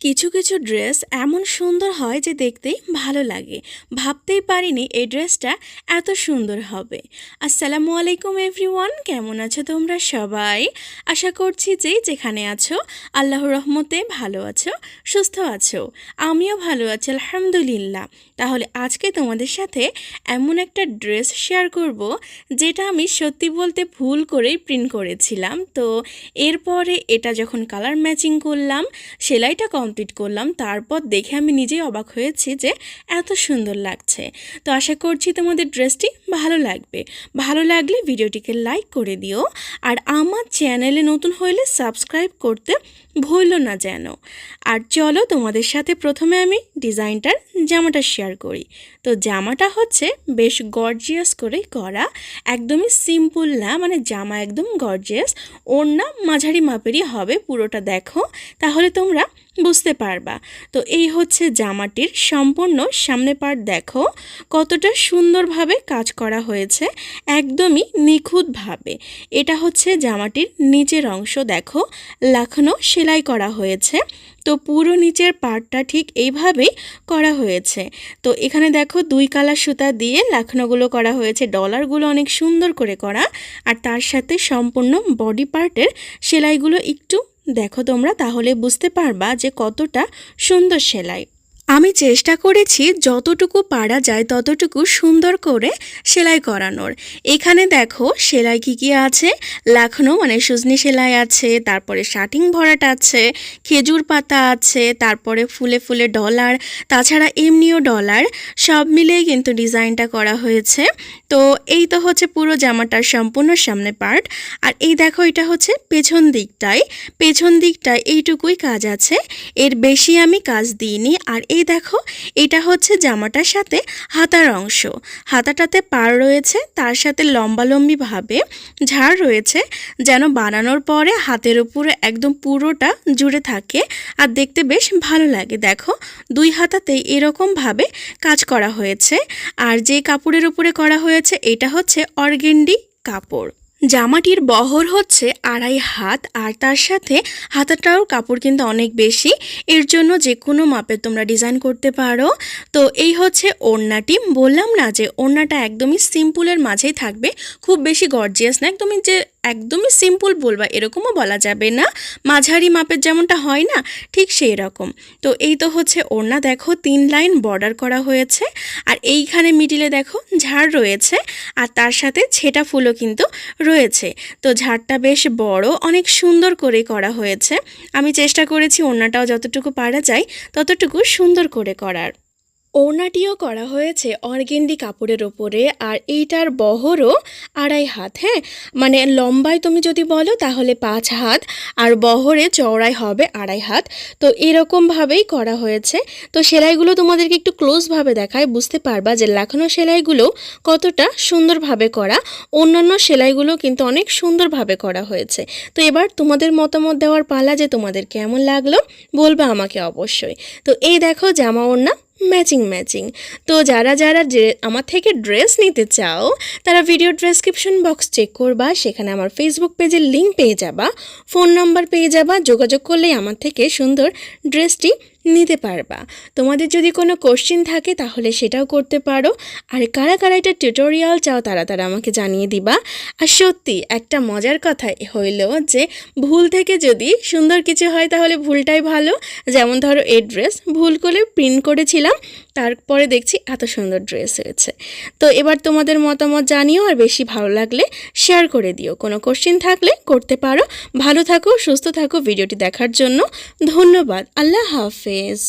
কিছু কিছু ড্রেস এমন সুন্দর হয় যে দেখতেই ভালো লাগে। ভাবতেই পারিনি এই ড্রেসটা এত সুন্দর হবে। আসসালামু আলাইকুম এভরিওয়ান, কেমন আছো তোমরা সবাই? আশা করছি যে যেখানে আছো আল্লাহ রহমতে ভালো আছো, সুস্থ আছো। আমিও ভালো আছি, আলহামদুলিল্লাহ। তাহলে আজকে তোমাদের সাথে এমন একটা ড্রেস শেয়ার করব, যেটা আমি সত্যি বলতে ভুল করেই প্রিন্ট করেছিলাম। তো এরপরে এটা যখন কালার ম্যাচিং করলাম, সেলাইটা কমপ্লিট করলাম। তারপর দেখে আমি নিজেই অবাক হয়েছি যে এত সুন্দর লাগছে। তো আশা করছি তোমাদের ড্রেসটি ভালো লাগবে। ভালো লাগলে ভিডিওটিকে লাইক করে দিও। আর আমার চ্যানেলে নতুন হইলে সাবস্ক্রাইব করতে ভুলো না যেন। আর চলো তোমাদের সাথে প্রথমে আমি ডিজাইনটার জামাটা শেয়ার করি। তো জামাটা হচ্ছে বেশ গর্জিয়াস করে করা। একদমই সিম্পল না মানে জামা একদম গর্জিয়াস ওড়না মাঝারি মাপেরই হবে পুরোটা, দেখো। তাহলে তোমরা বুঝতে পারবা। তো এই হচ্ছে জামাটির সম্পূর্ণ সামনে পার্ট দেখো। কতটা সুন্দরভাবে কাজ করা হয়েছে, একদমই নিখুঁতভাবে। এটা হচ্ছে জামাটির নিচের অংশ, দেখো। লাখানো সেলাই করা হয়েছে। তো পুরো নিচের পার্টটা ঠিক এইভাবেই করা হয়েছে। তো এখানে দেখো দুই কালার সুতা দিয়ে লাখনাগুলো করা হয়েছে। ডলারগুলো অনেক সুন্দর করে করা। আর তার সাথে সম্পূর্ণ বডি পার্টের সেলাইগুলো একটু দেখো তোমরা, তাহলে বুঝতে পারবা যে কতটা সুন্দর সেলাই। আমি চেষ্টা করেছি যতটুকু পারা যায় ততটুকু সুন্দর করে সেলাই করানোর। এখানে দেখো সেলাই কী কী আছে? লাখনো মানে সুজনি সেলাই আছে, তারপরে শাটিং ভরাট আছে, খেজুর পাতা আছে, তারপরে ফুলে ফুলে ডলার, তাছাড়া এমনিও ডলার, সব মিলিয়ে কিন্তু ডিজাইনটা করা হয়েছে। তো এই তো হচ্ছে পুরো জামাটার সম্পূর্ণ সামনে পার্ট। আর এই দেখো এটা হচ্ছে পেছন দিকটায়। পেছন দিকটায় এইটুকুই কাজ আছে। এর বেশি আমি কাজ দিইনি। আর এই দেখো, এটা হচ্ছে জামাটার সাথে হাতার অংশ। হাতাটাতে পার রয়েছে, তার সাথে লম্বালম্বিভাবে ঝাড় রয়েছে, যেন বানানোর পরে হাতের উপরে একদম পুরোটা জুড়ে থাকে আর দেখতে বেশ ভালো লাগে। দেখো, দুই হাতাতেই এরকমভাবে কাজ করা হয়েছে। আর যে কাপড়ের উপরে করা হয়েছে, এটা হচ্ছে অর্গেন্ডি কাপড়। জামাটির বহর হচ্ছে আড়াই হাত, আর তার সাথে হাতাটাও কাপড় কিন্তু অনেক বেশি। এর জন্য যে কোনো মাপে তোমরা ডিজাইন করতে পারো। তো এই হচ্ছে ওড়নাটি। বললাম না যে ওড়নাটা একদমই সিম্পুলের মাঝেই থাকবে। খুব বেশি গর্জিয়াস না, একদমই যে একদমই সিম্পল বলবা, এরকমও বলা যাবে না। মাঝারি মাপের যেমনটা হয় না, ঠিক সেই রকম। তো এই তো হচ্ছে ওড়না। দেখো, তিন লাইন বর্ডার করা হয়েছে। আর এইখানে মিডিলে দেখো, ঝাড় রয়েছে। আর তার সাথে ছেটা ফুলও কিন্তু রয়েছে। তো ঝাড়টা বেশ বড়, অনেক সুন্দর করে করা হয়েছে। আমি চেষ্টা করেছি ওড়নাটাও যতটুকু পারা যায়, ততটুকু সুন্দর করে করার। ওড়নাটিও করা হয়েছে অর্গেন্ডি কাপড়ের ওপরে, আর এইটার বহরও আড়াই হাত হ্যাঁ? মানে লম্বায় তুমি যদি বলো তাহলে পাঁচ হাত, আর বহরে চওড়াই হবে আড়াই হাত। তো এরকমভাবেই করা হয়েছে। তো সেলাইগুলো তোমাদেরকে একটু ক্লোজভাবে দেখায় বুঝতে পারবা যে লাখানো সেলাইগুলো কতটা সুন্দরভাবে করা। অন্যান্য সেলাইগুলো কিন্তু অনেক সুন্দরভাবে করা হয়েছে। তো এবার তোমাদের মতামত দেওয়ার পালা যে তোমাদের কেমন লাগল, বলবা আমাকে অবশ্যই। তো এই দেখো জামা ওড়না ম্যাচিং ম্যাচিং। তো যারা যারা আমার থেকে ড্রেস নিতে চাও, তারা ভিডিও ডেসক্রিপশন বক্স চেক করবা, সেখানে আমার ফেসবুক পেজের লিঙ্ক পেয়ে যাবা ফোন নাম্বার পেয়ে যাবা, যোগাযোগ করলেই আমার থেকে সুন্দর ড্রেসটি নিতে পারবা। তোমাদের যদি কোনো কোশ্চিন থাকে তাহলে সেটাও করতে পারো। আর কারা কারা এটা টিউটোরিয়াল চাও তারা তারা আমাকে জানিয়ে দিবা। আর সত্যি একটা মজার কথা হইল যে ভুল থেকে যদি সুন্দর কিছু হয় তাহলে ভুলটাই ভালো। যেমন ধরো এড্রেস ভুল করে প্রিন্ট করেছিলাম। তারপরে দেখছি এত সুন্দর ড্রেস হয়েছে। তো এবার তোমাদের মতামত জানিও আর বেশি ভালো লাগলে শেয়ার করে দিও। কোনো কোশ্চিন থাকলে করতে পারো। ভালো থাকো, সুস্থ থাকো। ভিডিওটি দেখার জন্য ধন্যবাদ। আল্লাহ হাফেজ।